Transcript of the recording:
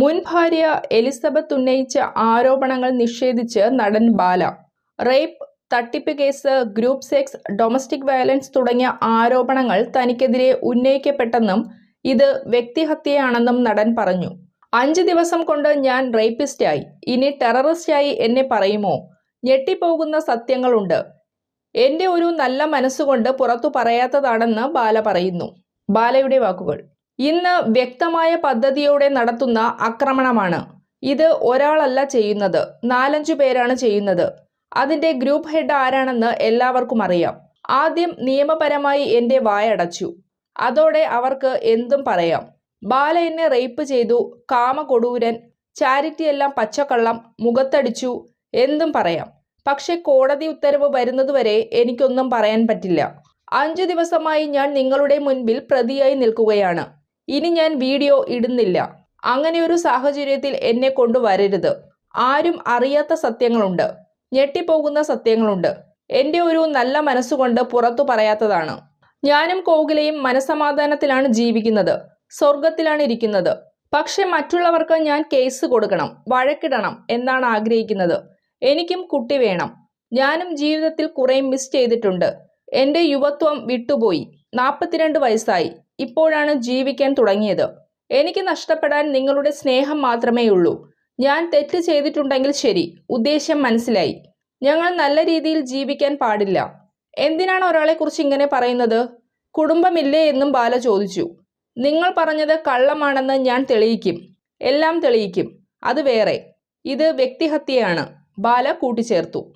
മുൻ ഭാര്യ എലിസബത്ത് ഉന്നയിച്ച ആരോപണങ്ങൾ നിഷേധിച്ച് നടൻ ബാല. റേപ്പ് തട്ടിപ്പ് case group sex domestic violence തുടങ്ങിയ ആരോപണങ്ങൾ തനിക്കെതിരെ ഉന്നയിക്കപ്പെട്ടെന്നും ഇത് വ്യക്തിഹത്യയാണെന്നും നടൻ പറഞ്ഞു. അഞ്ച് ദിവസം കൊണ്ട് ഞാൻ റേപ്പിസ്റ്റായി. ഇനി ടെററിസ്റ്റായി എന്നെ പറയുമോ? ഞെട്ടിപ്പോകുന്ന സത്യങ്ങളുണ്ട്. എന്റെ ഒരു നല്ല മനസ്സുകൊണ്ട് പുറത്തു പറയാത്തതാണെന്ന് ബാല പറയുന്നു. ബാലയുടെ വാക്കുകൾ. ഇന്ന് വ്യക്തമായ പദ്ധതിയോടെ നടത്തുന്ന ആക്രമണമാണ്. ഇത് ഒരാളല്ല ചെയ്യുന്നത് നാലഞ്ചു പേരാണ് ചെയ്യുന്നത്. അതിന്റെ ഗ്രൂപ്പ് ഹെഡ് ആരാണെന്ന് എല്ലാവർക്കും അറിയാം. ആദ്യം നിയമപരമായി എന്റെ വായടച്ചു. അതോടെ അവർക്ക് എന്തും പറയാം. ബാല എന്നെ റേപ്പ് ചെയ്തു ചാരിറ്റി എല്ലാം പച്ചക്കള്ളം മുഖത്തടിച്ചു എന്തും പറയാം. പക്ഷെ കോടതി ഉത്തരവ് വരുന്നതുവരെ എനിക്കൊന്നും പറയാൻ പറ്റില്ല. അഞ്ചു ദിവസമായി ഞാൻ നിങ്ങളുടെ മുൻപിൽ പ്രതിയായി നിൽക്കുകയാണ്. ഇനി ഞാൻ വീഡിയോ ഇടുന്നില്ല. അങ്ങനെ ഒരു സാഹചര്യത്തിൽ എന്നെ കൊണ്ടുവരരുത്. ആരും അറിയാത്ത സത്യങ്ങളുണ്ട്. ഞെട്ടിപ്പോകുന്ന സത്യങ്ങളുണ്ട്. എന്റെ ഒരു നല്ല മനസ്സുകൊണ്ട് പുറത്തു പറയാത്തതാണ്. ഞാനും കോകിലയും മനസമാധാനത്തിലാണ് ജീവിക്കുന്നത്. സ്വർഗത്തിലാണ് ഇരിക്കുന്നത്. പക്ഷെ മറ്റുള്ളവർക്ക് ഞാൻ കേസ് കൊടുക്കണം വഴക്കിടണം എന്നാണ് ആഗ്രഹിക്കുന്നത്. എനിക്കും കുട്ടി വേണം. ഞാനും ജീവിതത്തിൽ കുറേ മിസ് ചെയ്തിട്ടുണ്ട്. എന്റെ യുവത്വം വിട്ടുപോയി. നാൽപ്പത്തിരണ്ട് വയസ്സായി. ഇപ്പോഴാണ് ജീവിക്കാൻ തുടങ്ങിയത്. എനിക്ക് നഷ്ടപ്പെടാൻ നിങ്ങളുടെ സ്നേഹം മാത്രമേ ഉള്ളൂ. ഞാൻ തെറ്റ് ചെയ്തിട്ടുണ്ടെങ്കിൽ ശരി. ഉദ്ദേശ്യം മനസ്സിലായി. ഞങ്ങൾ നല്ല രീതിയിൽ ജീവിക്കാൻ പാടില്ല. എന്തിനാണ് ഒരാളെക്കുറിച്ച് ഇങ്ങനെ പറയുന്നത്? കുടുംബമില്ലേ എന്നും ബാല ചോദിച്ചു. നിങ്ങൾ പറഞ്ഞത് കള്ളമാണെന്ന് ഞാൻ തെളിയിക്കും. എല്ലാം തെളിയിക്കും. അത് വേറെ. ഇത് വ്യക്തിഹത്യയാണ്. ബാല കൂട്ടിച്ചേർത്തു.